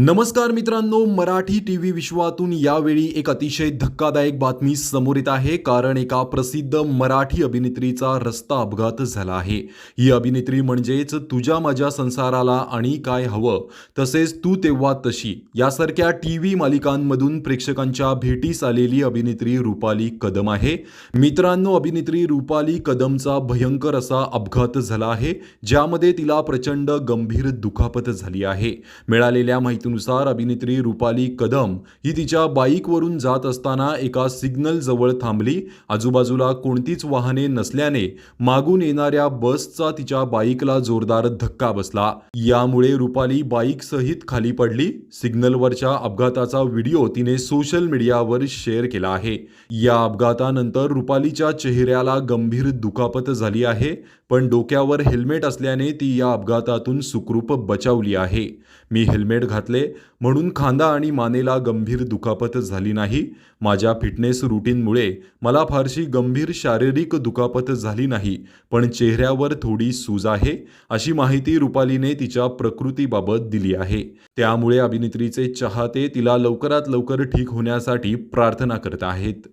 नमस्कार मित्रांनो Marathi T V विश्वातून यावेळी एक अतिशय धक्कादायक बातमी समोर येत आहे. कारण एका प्रसिद्ध मराठी अभिनेत्रीचा रस्ता अपघात झाला आहे. ही अभिनेत्री म्हणजेच तुझ्या माझ्या संसाराला आणि काय हवं तसेच तू तेव्हा तशी. यासारख्या टी व्ही मालिकांमधून प्रेक्षकांच्या भेटीस आलेली अभिनेत्री रुपाली कदम आहे. मित्रांनो अभिनेत्री रुपाली कदमचा भयंकर असा अपघात झाला आहे ज्यामध्ये तिला प्रचंड गंभीर दुखापत झाली आहे. मिळालेल्या माहितीनुसार अभिनेत्री रुपाली कदम ही तिच्या बाईकवरून जात असताना एका सिग्नल जवळ थांबली. आजूबाजूला कोणतीच वाहने नसल्याने मागून येणाऱ्या बसचा तिच्या बाईकला जोरदार धक्का बसला. यामुळे रुपाली बाईक सहित खाली पडली. सिग्नलवरच्या अपघाताचा व्हिडिओ तिने सोशल मीडियावर शेअर केला आहे. या अपघातानंतर रुपालीच्या चेहऱ्याला गंभीर दुखापत झाली आहे पण डोक्यावर हेल्मेट असल्याने ती या अपघातातून सुखरूप बचावली आहे. मी हेल्मेट घातले म्हणून खांदा आणि मानेला गंभीर दुखापत झाली नाही. माझ्या फिटनेस रुटीनमुळे मला फारशी गंभीर शारीरिक दुखापत झाली नाही पण चेहऱ्यावर थोडी सूज आहे अशी माहिती रुपालीने तिच्या प्रकृतीबाबत दिली आहे. त्यामुळे अभिनेत्रीचे चाहते तिला लवकरात लवकर ठीक होण्यासाठी प्रार्थना करत आहेत.